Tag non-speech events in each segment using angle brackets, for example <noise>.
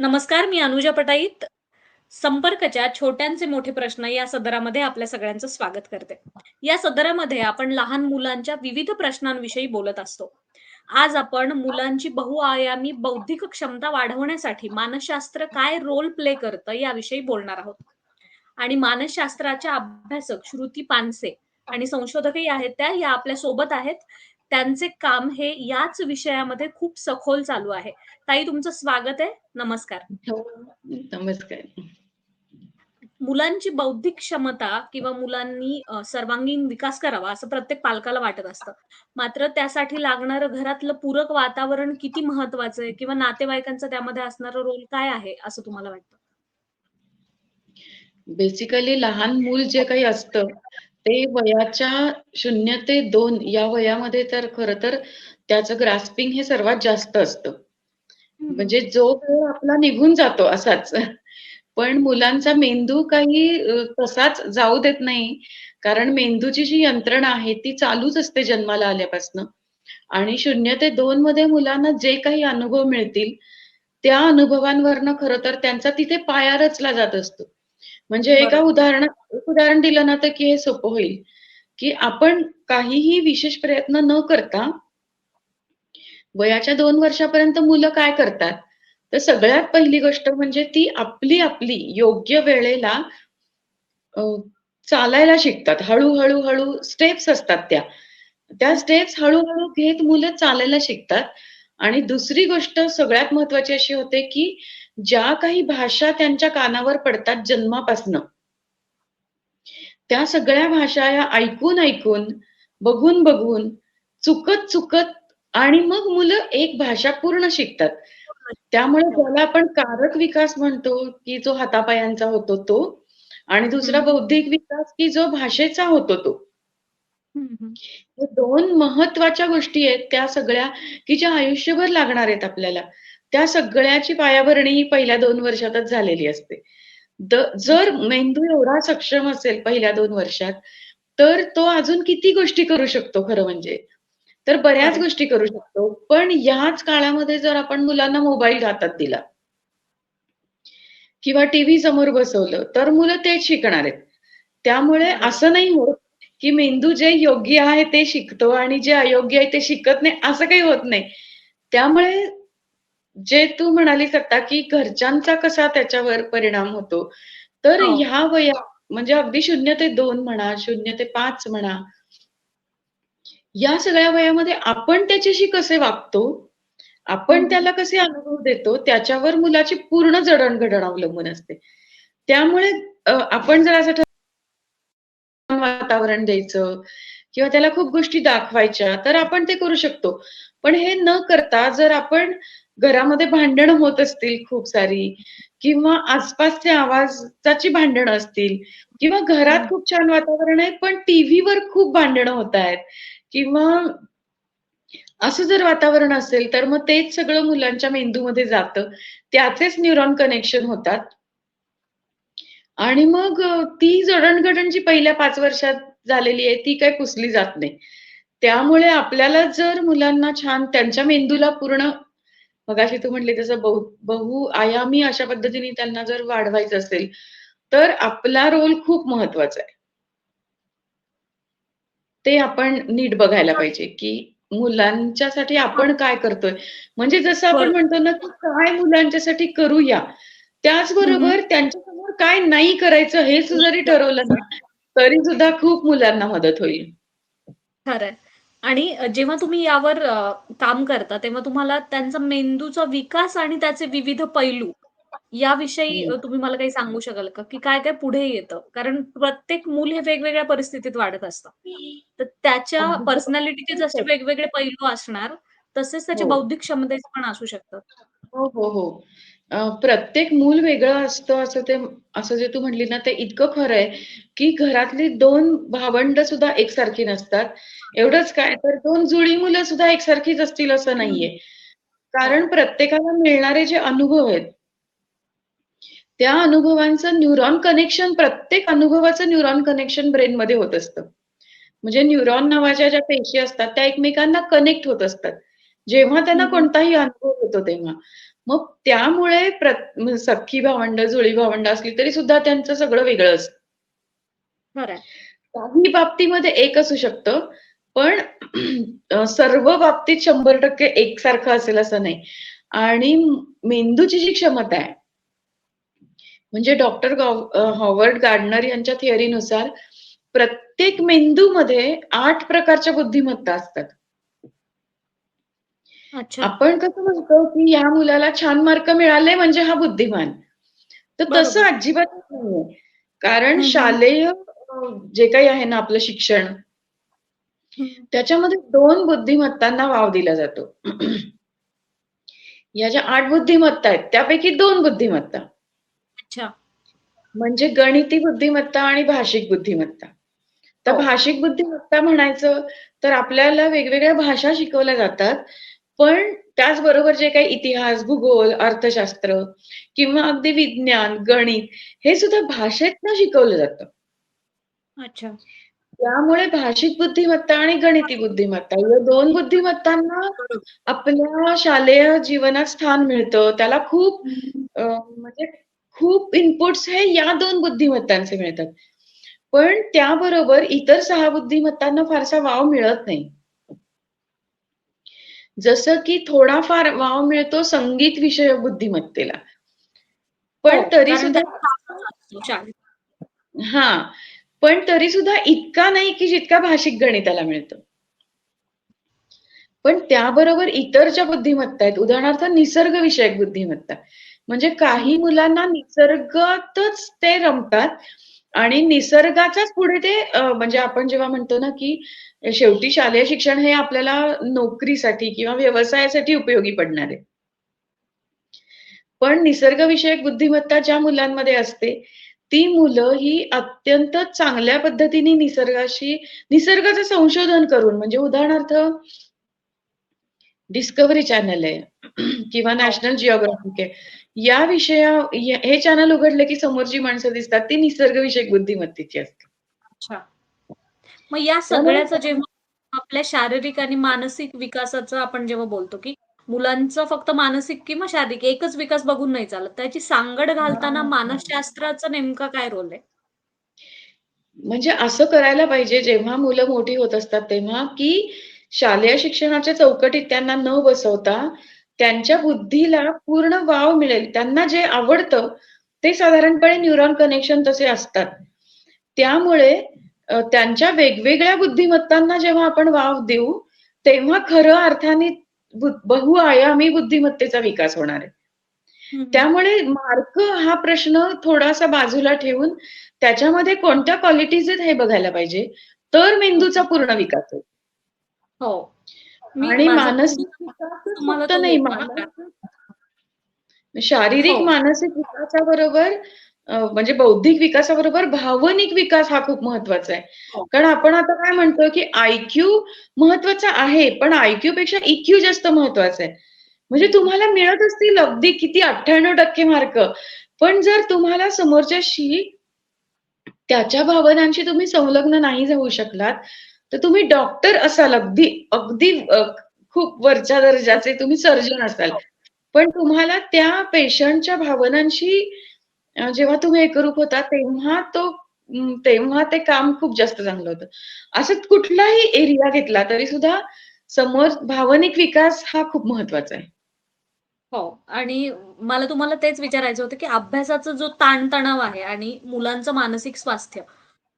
नमस्कार, मी अनुजा पटाईत. संपर्कच्या छोट्यांचे मोठे प्रश्न या सदरामध्ये आपल्या सगळ्यांचं स्वागत करते. या सदरामध्ये आपण लहान मुलांच्या विविध प्रश्नांविषयी बोलत असतो. आज आपण मुलांची बहुआयामी बौद्धिक क्षमता वाढवण्यासाठी मानसशास्त्र काय रोल प्ले करतं याविषयी बोलणार आहोत. आणि मानसशास्त्राच्या अभ्यासक श्रुती पानसे आणि संशोधकही आहेत त्या, या आपल्यासोबत आहेत. त्यांचे काम हे याच विषयामध्ये खूप सखोल चालू आहे. ताई तुमचं स्वागत आहे. नमस्कार. हो, नमस्कार. मुलांची बौद्धिक क्षमता किंवा मुलांनी सर्वांगीण विकास करावा असं प्रत्येक पालकाला वाटत असतं. मात्र त्यासाठी लागणारं घरातलं पूरक वातावरण किती महत्वाचं आहे किंवा नातेवाईकांचा त्यामध्ये असणारा रोल काय आहे असं तुम्हाला वाटतं? बेसिकली लहान मूल जे काही असतं, ते वयाच्या 0 ते 2 या वयामध्ये तर खरं तर त्याचं ग्रास्पिंग हे सर्वात जास्त असतं. म्हणजे जो वेळ आपला निघून जातो असाच. पण मुलांचा मेंदू काही तसाच जाऊ देत नाही. कारण मेंदूची जी यंत्रणा आहे ती चालूच असते जन्माला आल्यापासनं आणि 0 ते 2 मध्ये मुलांना जे काही अनुभव मिळतील, त्या अनुभवांवरनं खरं तर त्यांचा तिथे पाया रचला जात असतो. म्हणजे एका बरोबर. उदाहरणात एक उदाहरण दिलं ना, तर की हे सोपं होईल, की आपण काहीही विशेष प्रयत्न न करता वयाच्या 2 वर्षापर्यंत मुलं काय करतात? तर सगळ्यात पहिली गोष्ट म्हणजे ती आपली-आपली योग्य वेळेला चालायला शिकतात. हळू-हळू, हळू स्टेप्स असतात त्या. त्या स्टेप्स हळू-हळू घेत मुलं चालायला शिकतात आणि दुसरी गोष्ट सगळ्यात महत्त्वाची अशी होते, की ज्या काही भाषा त्यांच्या कानावर पडतात जन्मापासनं त्या सगळ्या भाषा या ऐकून-ऐकून, बघून-बघून, चुकत-चुकत आणि मग मुलं एक भाषा पूर्ण शिकतात. त्यामुळे ज्याला आपण कारक विकास म्हणतो, की जो हातापायांचा होतो तो आणि दुसरा. बौद्धिक विकास, की जो भाषेचा होतो तो. 2 महत्त्वाच्या गोष्टी आहेत त्या सगळ्या, की ज्या आयुष्यभर लागणार आहेत आपल्याला. त्या सगळ्याची पायाभरणी ही पहिल्या 2 वर्षातच झालेली असते. द जर. मेंदू एवढा सक्षम असेल पहिल्या 2 वर्षात, तर तो अजून किती गोष्टी करू शकतो खरं म्हणजे. तर बऱ्याच खरंय. गोष्टी करू शकतो. पण याच काळामध्ये जर आपण मुलांना मोबाईल हातात दिला किंवा टीव्ही समोर बसवलं, तर मुलं तेच शिकणार आहेत. त्यामुळे बरोबर. असं नाही होत, की मेंदू जे योग्य आहे ते शिकतो आणि जे अयोग्य आहे ते शिकत नाही, असं काही होत नाही. त्यामुळे जे तू म्हणालीस आता, की घरच्यांचा कसा त्याच्यावर परिणाम होतो. तर हो. ह्या वयात म्हणजे अगदी 0 ते 2 म्हणा, 0 ते 5 म्हणा या सगळ्या वयामध्ये आपण त्याच्याशी कसे वागतो, आपण हं. त्याला कसे अनुभव देतो, त्याच्यावर मुलाची पूर्ण जडण-घडण अवलंबून असते. त्यामुळे आपण जर असं वातावरण द्यायचं किंवा त्याला खूप गोष्टी दाखवायच्या, तर आपण ते करू शकतो. पण हे न करता जर आपण घरामध्ये भांडणं होत असतील खूप सारी किंवा आसपासच्या आवाजाची भांडणं असतील किंवा. घरात खूप छान वातावरण आहे, पण टीव्हीवर खूप भांडणं होतायत किंवा असं जर वातावरण असेल, तर मग तेच सगळं मुलांच्या मेंदूमध्ये जातं. त्याचेच न्यूरॉन कनेक्शन होतात. आणि मग ती जडण-घडण जी पहिल्या 5 वर्षात झालेली आहे, ती काही पुसली जात नाही. त्यामुळे आपल्याला जर मुलांना छान त्यांच्या मेंदूला पूर्ण मगाशी तू म्हटली तसं बहु बहुआयामी अशा पद्धतीने त्यांना जर वाढवायचं असेल, तर आपला रोल खूप महत्त्वाचा आहे. ते आपण नीट बघायला पाहिजे, की मुलांच्यासाठी. आपण काय करतोय? म्हणजे जसं आपण. म्हणतो ना, की काय मुलांच्यासाठी करूया. त्याचबरोबर त्यांच्यासमोर काय नाही करायचं हेच जरी ठरवलं ना, तरी सुद्धा खूप मुलांना मदत होईल. खरंय. आणि जेव्हा तुम्ही यावर काम करता, तेव्हा तुम्हाला त्यांचा मेंदूचा विकास आणि त्याचे विविध पैलू याविषयी तुम्ही मला काही सांगू शकाल का? की काय-काय पुढे येतं? कारण प्रत्येक मूल हे वेगवेगळ्या परिस्थितीत वाढत असतं. तर त्याच्या अगदी पर्सनॅलिटीचे जसे. वेगवेगळे पैलू असणार, तसेच त्याचे हो. बौद्धिक क्षमतेचे पण असू शकतात. हो, हो, हो. अ, प्रत्येक मूल वेगळं असतं असं ते असं जे तू म्हटली ना, ते इतकं खरं आहे, की घरातली 2 भावंड सुद्धा एकसारखी नसतात. एवढंच काय तर 2 जुळी मुलं सुद्धा एकसारखीच असतील असं. नाहीये. कारण प्रत्येकाला मिळणारे जे अनुभव आहेत त्या अनुभवांचं न्यूरॉन कनेक्शन प्रत्येक अनुभवाचं न्यूरॉन कनेक्शन ब्रेनमध्ये होत असतं. म्हणजे न्यूरॉन नावाच्या ज्या पेशी असतात त्या एकमेकांना कनेक्ट होत असतात. जेव्हा त्यांना. कोणताही अनुभव येतो तेव्हा. मग त्यामुळे प्रत सख्खी भावंड, जुळी भावंड असली तरी सुद्धा त्यांचं सगळं वेगळं असतं. काही बाबतीमध्ये एक असू शकतं, पण सर्व बाबतीत 100% एकसारखं असेल असं नाही. आणि मेंदूची जी क्षमता आहे म्हणजे डॉक्टर हॉवर्ड गार्डनर यांच्या थिअरीनुसार प्रत्येक मेंदूमध्ये 8 प्रकारच्या बुद्धिमत्ता असतात. अच्छा. आपण कसं म्हणतो, की या मुलाला छान मार्क मिळाले म्हणजे हा बुद्धिमान. तर तसं बरोबर. अजिबातच नाहीये. कारण हं, हं. शालेय अ, जे काही आहे ना आपलं शिक्षण हं. त्याच्यामध्ये 2 बुद्धिमत्तांना वाव दिला जातो. या ज्या 8 बुद्धिमत्ता आहेत, त्यापैकी 2 बुद्धिमत्ता. अच्छा. म्हणजे गणिती बुद्धिमत्ता आणि भाषिक बुद्धिमत्ता. तर हो. भाषिक बुद्धिमत्ता म्हणायचं तर आपल्याला वेगवेगळ्या भाषा शिकवल्या जातात. पण त्याचबरोबर जे काही इतिहास, भूगोल, अर्थशास्त्र किंवा अगदी विज्ञान, गणित हे सुद्धा भाषेतनं शिकवलं जातं. अच्छा. त्यामुळे भाषिक बुद्धिमत्ता आणि गणिती बुद्धिमत्ता या 2 बुद्धिमत्तांना. आपल्या शालेय जीवनात स्थान मिळतं. त्याला खूप म्हणजे खूप इनपुट्स हे या 2 बुद्धिमत्तांचे मिळतात. पण त्याबरोबर इतर 6 बुद्धिमत्तांना फारसा वाव मिळत नाही. जसं की थोडाफार वाव मिळतो संगीत विषयक बुद्धिमत्तेला. पण हो, तरी सुद्धा. हां. पण तरी सुद्धा इतका नाही, की जितका भाषिक गणिताला मिळतो. पण त्याबरोबर इतर ज्या बुद्धिमत्ता आहेत, उदाहरणार्थ निसर्ग विषयक बुद्धिमत्ता. म्हणजे काही. मुलांना निसर्गातच ते रमतात आणि निसर्गाच्याच पुढे ते म्हणजे आपण जेव्हा म्हणतो ना, की शेवटी शालेय शिक्षण हे आपल्याला नोकरीसाठी किंवा व्यवसायासाठी उपयोगी पडणार आहे. पण निसर्गविषयक बुद्धिमत्ता ज्या मुलांमध्ये असते, ती मुलं ही अत्यंत चांगल्या पद्धतीने निसर्गाशी निसर्गाचं संशोधन करून म्हणजे उदाहरणार्थ डिस्कव्हरी चॅनल आहे किंवा नॅशनल जिओग्राफिक आहे. या विषया हे चॅनल उघडले की समोरची माणसं दिसतात ती निसर्गविषयक बुद्धिमत्तेची असतात. मग या सगळ्याचं जेव्हा आपल्या शारीरिक आणि मानसिक विकासाचं आपण जेव्हा बोलतो, की मुलांचं फक्त मानसिक किंवा शारीरिक एकच विकास बघून नाही चालत. त्याची सांगड घालताना मानसशास्त्राचा नेमका काय रोल आहे? म्हणजे असं करायला पाहिजे जेव्हा मुलं मोठी होत असतात तेव्हा, की शालेय शिक्षणाच्या चौकटीत त्यांना न बसवता त्यांच्या बुद्धीला पूर्ण वाव मिळेल. त्यांना जे आवडतं ते साधारणपणे न्यूरॉन कनेक्शन तसे असतात. त्यामुळे त्यांच्या वेगवेगळ्या बुद्धिमत्तांना जेव्हा आपण वाव देऊ, तेव्हा खरं अर्थाने बहुआयामी बुद्धिमत्तेचा विकास होणार आहे. त्यामुळे मार्क हा प्रश्न थोडासा बाजूला ठेवून त्याच्यामध्ये कोणत्या क्वालिटीज आहेत हे बघायला पाहिजे. तर मेंदूचा पूर्ण विकास होईल. हो. आणि मानसिक तो नाही मानसिक हो. शारीरिक, मानसिक विकासाबरोबर म्हणजे बौद्धिक विकासाबरोबर भावनिक विकास हा खूप महत्त्वाचा आहे. हो. कारण आपण आता काय म्हणतो, की आय-क्यू महत्त्वाचा आहे, पण आय-क्यू पेक्षा ई-क्यू जास्त महत्त्वाचा आहे. म्हणजे तुम्हाला मिळत असतील अगदी किती 98% मार्क, पण जर तुम्हाला समोरच्याशी त्याच्या भावनांशी तुम्ही संलग्न नाही जाऊ शकलात, तर तुम्ही डॉक्टर असाल अगदी अगदी खूप वरच्या दर्जाचे तुम्ही सर्जन असाल. हो. पण तुम्हाला त्या पेशंटच्या भावनांशी जेव्हा तुम्ही एकरूप होता तेव्हा तो तेव्हा ते काम खूप जास्त चांगलं होतं. असं कुठलाही एरिया घेतला तरी सुद्धा समोर भावनिक विकास हा खूप महत्त्वाचा आहे. हो. आणि मला तुम्हाला तेच विचारायचं होतं, की अभ्यासाचा जो ताणतणाव आहे आणि मुलांचं मानसिक स्वास्थ्य,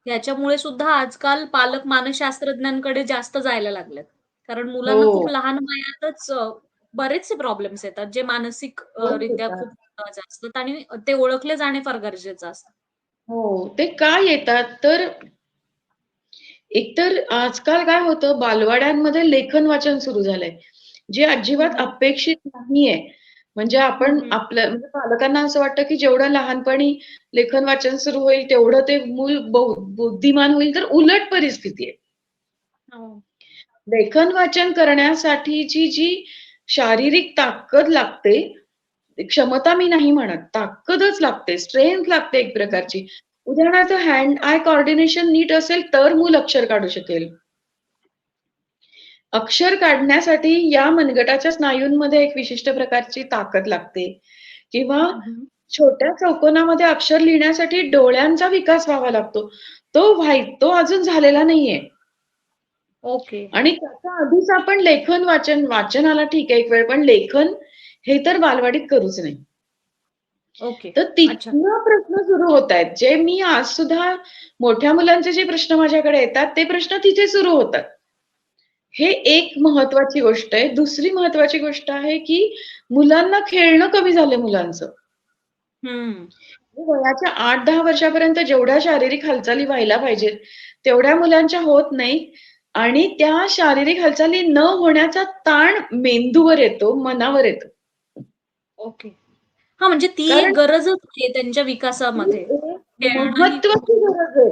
याच्यामुळे सुद्धा आजकाल पालक मानसशास्त्रज्ञांकडे जास्त जायला लागलेत. कारण मुलांना खूप हो. लहान वयातच बरेचसे प्रॉब्लेम्स येतात, जे मानसिक रित्या. खूप महत्त्वाचे असतात आणि ते ओळखले जाणे फार गरजेचं असतं. हो. ते का येतात तर एकतर आजकाल काय होतं बालवाड्यांमध्ये लेखन वाचन सुरू झालंय. जे अजिबात. अपेक्षित नाहीये. म्हणजे आपण हं. आपलं म्हणजे पालकांना असं वाटतं, की जेवढं लहानपणी लेखन वाचन सुरू होईल, तेवढं ते मूल बुद्धिमान होईल, तर उलट परिस्थिती आहे. हो. लेखन वाचन करण्यासाठीची जी शारीरिक ताकद लागते, क्षमता मी नाही म्हणत, ताकदच लागते, स्ट्रेंथ लागते एक प्रकारची. उदाहरणार्थ हँड आय कोऑर्डिनेशन नीट असेल, तर मूल अक्षर काढू शकेल. अक्षर काढण्यासाठी या मनगटाच्या स्नायूंमध्ये एक विशिष्ट प्रकारची ताकद लागते किंवा. छोट्या चौकोनामध्ये अक्षर लिहिण्यासाठी डोळ्यांचा विकास व्हावा लागतो. तो व्हाय तो अजून झालेला नाहीये. ओके. आणि त्याच्या आधीच आपण लेखन, वाचन वाचनाला ठीक आहे एक वेळ, पण लेखन हे तर बालवाडीत करूच नाही. ओके. तर. तिथनं प्रश्न सुरू होतायत. जे मी आज सुद्धा मोठ्या मुलांचे जे प्रश्न माझ्याकडे येतात, ते प्रश्न तिथे सुरू होतात. हे एक महत्वाची गोष्ट आहे. दुसरी महत्वाची गोष्ट आहे, की मुलांना खेळणं कमी झालंय मुलांचं. वयाच्या 8-10 वर्षापर्यंत जेवढ्या शारीरिक हालचाली व्हायला पाहिजेत, तेवढ्या मुलांच्या होत नाहीत आणि त्या शारीरिक हालचाली न होण्याचा ताण मेंदूवर येतो, मनावर येतो. ओके. हां, म्हणजे ती एक गरजच आहे त्यांच्या ही विकासामध्ये. खेळणं ही महत्वाची गरज आहे.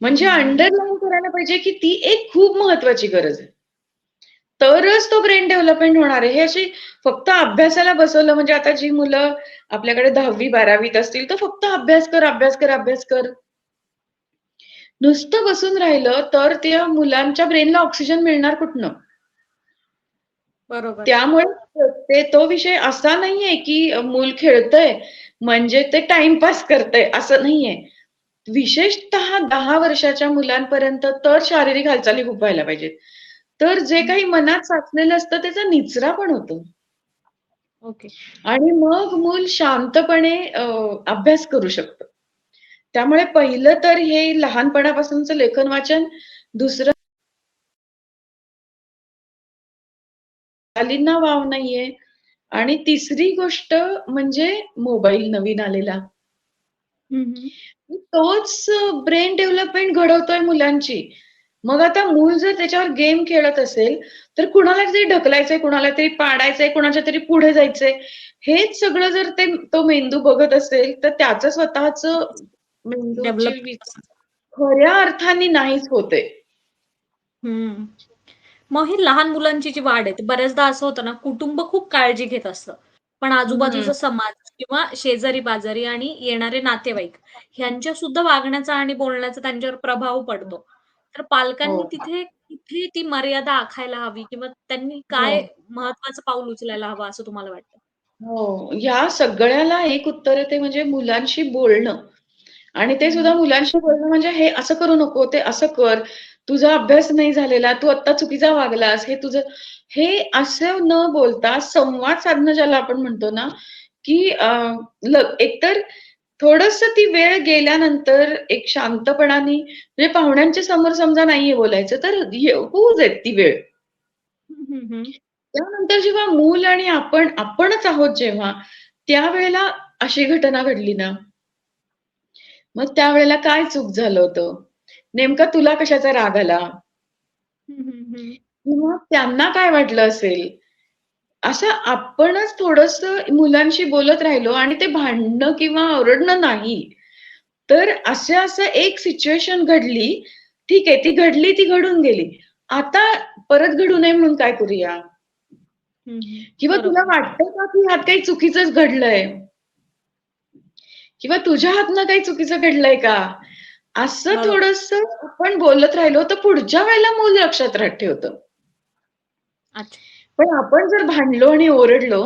म्हणजे हं. अंडरलाईन करायला पाहिजे, की ती एक खूप महत्वाची गरज आहे. तरच तो ब्रेन डेव्हलपमेंट होणार आहे. हे अशी फक्त अभ्यासाला बसवलं म्हणजे आता जी मुलं आपल्याकडे 10वी-12वीत असतील, तर फक्त अभ्यास कर, अभ्यास कर, अभ्यास कर. नुसतं बसून राहिलं, तर त्या मुलांच्या ब्रेनला ऑक्सिजन मिळणार कुठनं? बरोबर. त्यामुळे ते तो विषय असा नाहीये, की मूल खेळतंय म्हणजे ते टाईमपास करतंय असं नाहीये. विशेषतः 10 वर्षाच्या मुलांपर्यंत तर शारीरिक हालचाली खूप व्हायला पाहिजेत. तर जे. काही मनात साचलेलं असतं त्याचा निचरा पण होतो. ओके. आणि मग मूल शांतपणे अभ्यास करू शकतं. त्यामुळे पहिलं तर हे लहानपणापासूनचं लेखन वाचन, दुसरं हालचालींना वाव नाहीये आणि तिसरी गोष्ट म्हणजे मोबाईल नवीन आलेला. तोच ब्रेन डेव्हलपमेंट घडवतोय मुलांची. मग आता मूल जर त्याच्यावर गेम खेळत असेल, तर कुणाला तरी ढकलायचंय, कुणाला तरी पाडायचंय, कुणाच्या तरी पुढे जायचंय. हेच सगळं जर ते तो मेंदू बघत असेल, तर त्याचं स्वतःचं वि खऱ्या अर्थाने नाहीच होत. मग ही लहान मुलांची जी वाढ आहे, बऱ्याचदा असं होतं ना, कुटुंब खूप काळजी घेत असतं. पण आजूबाजूचा हं. समाज किंवा शेजारी-पाजारी आणि येणारे नातेवाईक ह्यांच्या सुद्धा वागण्याचा आणि बोलण्याचा त्यांच्यावर प्रभाव पडतो. तर पालकांनी हो. तिथे कुठे ती मर्यादा आखायला हवी किंवा त्यांनी हो. काय महत्वाचं पाऊल उचलायला हवं असं तुम्हाला वाटतं? हो. या सगळ्याला एक उत्तर आहे ते म्हणजे मुलांशी बोलणं. आणि ते हं, सुद्धा हं. मुलांशी बोलणं म्हणजे हे असं करू नको, ते असं कर. तुझा अभ्यास नाही झालेला, तू आत्ता चुकीचा वागलास, हे तुझं हे असं न बोलता संवाद साधणं ज्याला आपण म्हणतो ना, की एकतर थोडंसं ती वेळ गेल्यानंतर एक शांतपणाने म्हणजे पाहुण्यांच्या समोर समजा नाहीये बोलायचं, तर होऊ देत ती वेळ. त्यानंतर जेव्हा मूल आणि आपण आपणच आहोत जेव्हा, त्यावेळेला अशी घटना घडली ना मग त्यावेळेला काय चूक झालं होतं? नेमका तुला कशाचा राग आला? किंवा त्यांना काय वाटलं असेल? असं आपणच थोडंसं मुलांशी बोलत राहिलो आणि ते भांडणं किंवा ओरडणं नाही. तर असं-असं एक सिच्युएशन घडली. ठीक आहे, ती घडली, ती घडून गेली. आता परत घडू नये म्हणून काय करूया? किंवा तुला. वाटतंय का, की ह्यात काही चुकीचंच घडलंय? किंवा तुझ्या हातनं काही चुकीचं घडलंय का? असं. थोडंसं आपण बोलत राहिलो, तर पुढच्या वेळेला मूल लक्षात राहत ठेवतं. पण आपण जर भांडलो आणि ओरडलो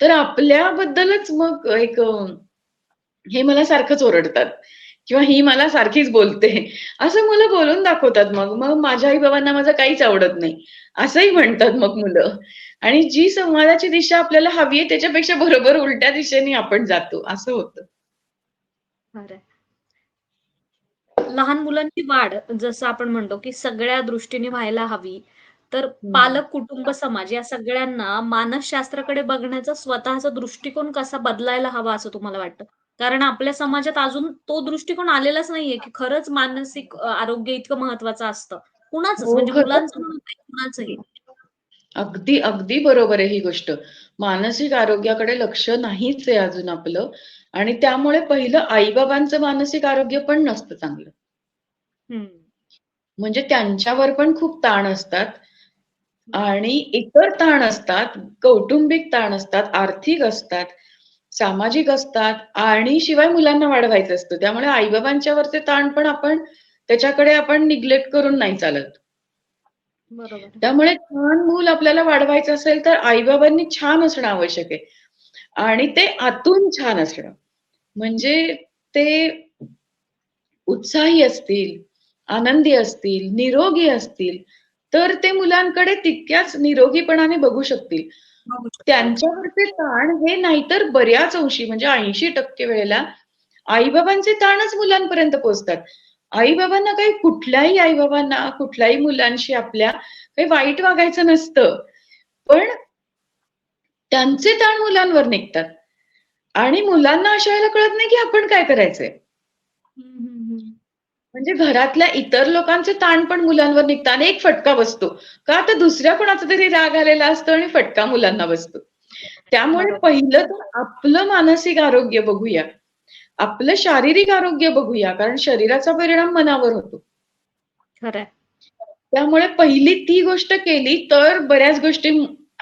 तर आपल्याबद्दलच मग एक हे मला सारखंच ओरडतात किंवा ही मला सारखीच बोलते. असं मुलं बोलून दाखवतात मग. मग माझ्या आई-बाबांना माझं काहीच आवडत नाही. असंही म्हणतात मग मुलं. आणि जी संवादाची दिशा आपल्याला हवी आहे, त्याच्यापेक्षा बरोबर उलट्या दिशेने आपण जातो, असं होतं. लहान मुलांची वाढ जसं आपण म्हणतो, की सगळ्या दृष्टीने व्हायला हवी. तर. पालक, कुटुंब, समाज या सगळ्यांना मानसशास्त्राकडे बघण्याचा स्वतःचा दृष्टिकोन कसा बदलायला हवा असं तुम्हाला वाटतं? कारण आपल्या समाजात अजून तो दृष्टिकोन आलेलाच नाहीये, की खरंच मानसिक अ, आरोग्य इतकं महत्वाचं असतं. कुणाचंच हो, म्हणजे मुलांचं. म्हणून नाही, कुणाचंही. अगदी, अगदी बरोबर आहे ही गोष्ट. मानसिक आरोग्याकडे लक्ष नाहीच आहे अजून आपलं आणि त्यामुळे पहिलं आई-बाबांचं मानसिक आरोग्य पण नसतं चांगलं. म्हणजे त्यांच्यावर पण खूप ताण असतात. आणि इतर ताण असतात, कौटुंबिक ताण असतात, आर्थिक असतात, सामाजिक असतात आणि शिवाय मुलांना वाढवायचं असतं. त्यामुळे आई-बाबांच्यावरचे ताण पण आपण त्याच्याकडे आपण निग्लेक्ट करून नाही चालत. बरोबर. त्यामुळे छान मूल आपल्याला वाढवायचं असेल तर आई-बाबांनी छान असणं आवश्यक आहे. आणि ते आतून छान असणं. म्हणजे ते उत्साही असतील, आनंदी असतील, निरोगी असतील, तर ते मुलांकडे तितक्याच निरोगीपणाने बघू शकतील. त्यांच्यावरचे ताण हे नाहीतर बऱ्याच अंशी म्हणजे 80% वेळेला आई-बाबांचे ताणच मुलांपर्यंत पोहोचतात. आई-बाबांना काही कुठल्याही आई-बाबांना कुठल्याही मुलांशी आपल्या काही वाईट वागायचं नसतं. पण त्यांचे ताण मुलांवर निघतात. आणि मुलांना अशा वेळेला कळत नाही की आपण काय करायचंय. म्हणजे घरातल्या इतर लोकांचे ताण पण मुलांवर निघतात आणि एक फटका बसतो. का तर दुसऱ्या कोणाचा तरी राग आलेला असतो आणि फटका मुलांना बसतो. त्यामुळे. पहिलं तर आपलं मानसिक आरोग्य बघूया. आपलं शारीरिक आरोग्य बघूया. कारण शरीराचा परिणाम मनावर होतो. खरंय. त्यामुळे पहिली ती गोष्ट केली तर बऱ्याच गोष्टी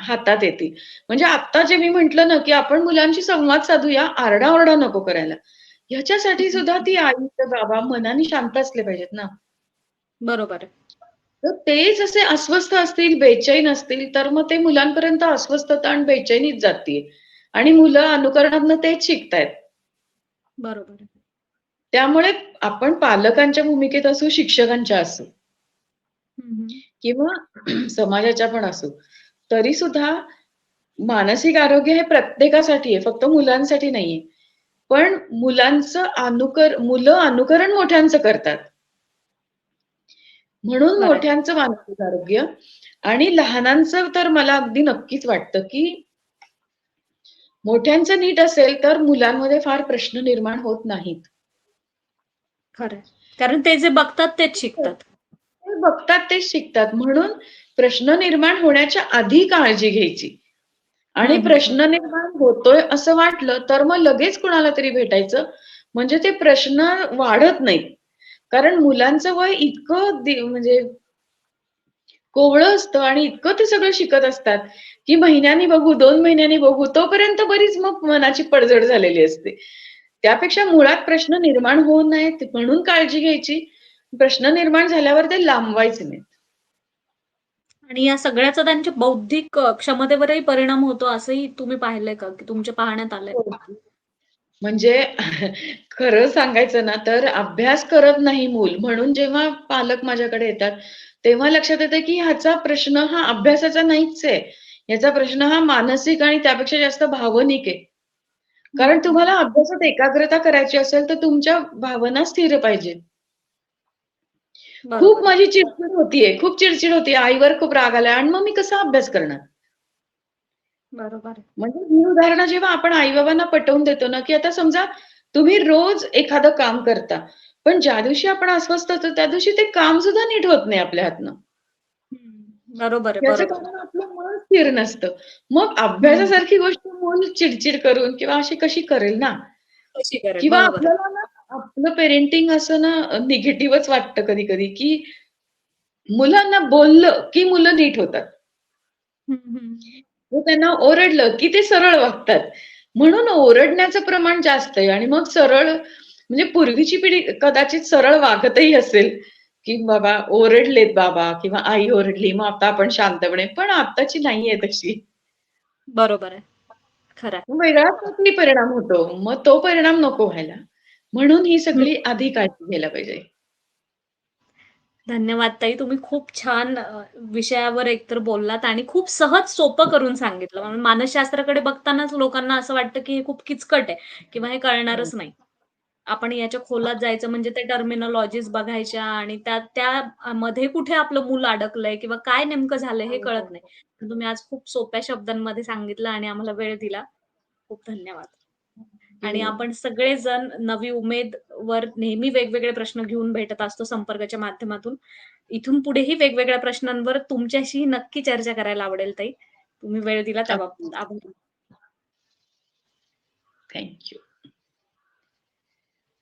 हातात येतील. म्हणजे आत्ता जे मी म्हटलं ना, की आपण मुलांशी संवाद साधूया, आरडाओरडा नको करायला. ह्याच्यासाठी सुद्धा ती आई तर बाबा मनाने शांत असले पाहिजेत ना. बरोबर आहे. तर तेच असे अस्वस्थ असतील, बेचैन असतील, तर मग ते मुलांपर्यंत अस्वस्थता आणि बेचैनीच जातीये. आणि मुलं अनुकरणातनं तेच शिकतायत. बरोबर आहे. त्यामुळे आपण पालकांच्या भूमिकेत असू, शिक्षकांच्या असू. किंवा <clears throat> समाजाच्या पण असू. तरी सुद्धा मानसिक आरोग्य हे प्रत्येकासाठी आहे, फक्त मुलांसाठी नाहीये. पण मुलांचं अनुकर मुलं अनुकरण मोठ्यांचं करतात. म्हणून. मोठ्यांचं मानसिक आरोग्य आणि लहानांचं तर मला अगदी नक्कीच वाटतं, की मोठ्यांचं नीट असेल तर मुलांमध्ये फार प्रश्न निर्माण होत नाहीत. खरंय. कारण ते जे बघतात तेच शिकतात. ते बघतात तेच शिकतात. म्हणून प्रश्न निर्माण होण्याच्या आधी काळजी घ्यायची. आणि. प्रश्न निर्माण होतोय असं वाटलं, तर मग लगेच कुणाला तरी भेटायचं. म्हणजे ते प्रश्न वाढत नाहीत. कारण मुलांचं वय इतकं म्हणजे कोवळं असतं आणि इतकं ते सगळं शिकत असतात, की महिन्यांनी बघू, 2 महिन्यांनी बघू, तोपर्यंत बरीच मग मनाची पडझड झालेली असते. त्यापेक्षा मुळात प्रश्न निर्माण होऊ नयेत म्हणून काळजी घ्यायची. प्रश्न निर्माण झाल्यावर ते लांबवायचे नाहीत. आणि या सगळ्याचा त्यांच्या बौद्धिक क्षमतेवरही परिणाम होतो असंही तुम्ही पाहिलंय का? की तुमच्या पाहण्यात आलंय? हो. म्हणजे खरं सांगायचं ना, तर अभ्यास करत नाही मूल म्हणून जेव्हा पालक माझ्याकडे येतात, तेव्हा लक्षात येतं, की ह्याचा प्रश्न हा अभ्यासाचा नाहीच आहे. याचा प्रश्न हा मानसिक आणि त्यापेक्षा जास्त भावनिक आहे. कारण तुम्हाला अभ्यासात एकाग्रता करायची असेल, तर तुमच्या भावना स्थिर पाहिजेत. खूप. माझी चिडचिड होतीये, खूप चिडचिड होतीये. आईवर खूप राग आलाय आणि मग मी कसा अभ्यास करणार? बरोबर. म्हणजे ही उदाहरणं जेव्हा आपण आई-बाबांना पटवून देतो ना, की आता समजा तुम्ही रोज एखादं काम करता. पण ज्या दिवशी आपण अस्वस्थ होतो, त्या दिवशी ते काम सुद्धा नीट होत नाही आपल्या हातनं. बरोबर. कारण आपलं मन स्थिर नसतं. मग. अभ्यासासारखी गोष्ट मूल चिड करून किंवा अशी कशी करेल ना? किंवा. आपल्याला ना आपलं पेरेंटिंग असं ना निगेटिव्हच वाटतं कधी-कधी, की मुलांना बोललं, की मुलं नीट होतात. त्यांना ओरडलं, की ते सरळ वागतात. म्हणून ओरडण्याचं प्रमाण जास्त आहे आणि मग सरळ म्हणजे पूर्वीची पिढी कदाचित सरळ वागतही असेल, की बाबा ओरडलेत बाबा किंवा आई ओरडली, मग आता आपण शांतपणे. पण आत्ताची नाहीये तशी. बरोबर आहे. खरं. वेगळाच काहीतरी परिणाम होतो. मग तो परिणाम नको व्हायला. म्हणून ही हं. सगळी आधी काळजी घ्यायला पाहिजे. धन्यवाद ताई. तुम्ही खूप छान विषयावर एकतर बोललात आणि खूप सहज सोपं करून सांगितलं. म्हणून मानसशास्त्राकडे बघतानाच लोकांना असं वाटतं, की हे खूप किचकट आहे किंवा हे हो. कळणारच नाही. आपण याच्या खोलात जायचं म्हणजे ते टर्मिनॉलॉजीज बघायच्या आणि त्या त्या मध्ये कुठे आपलं मूल अडकलंय किंवा काय नेमकं झालंय हे हो, कळत हो. नाही. तुम्ही आज खूप सोप्या शब्दांमध्ये सांगितलं आणि आम्हाला वेळ दिला. खूप धन्यवाद. आणि. आपण सगळेजण नवी उमेदवर नेहमी वेगवेगळे प्रश्न घेऊन भेटत असतो संपर्काच्या माध्यमातून. इथून पुढेही वेगवेगळ्या प्रश्नांवर तुमच्याशी नक्की चर्चा करायला आवडेल ताई. तुम्ही वेळ दिला अगदी. त्याबाबतीत आभार. Thank you.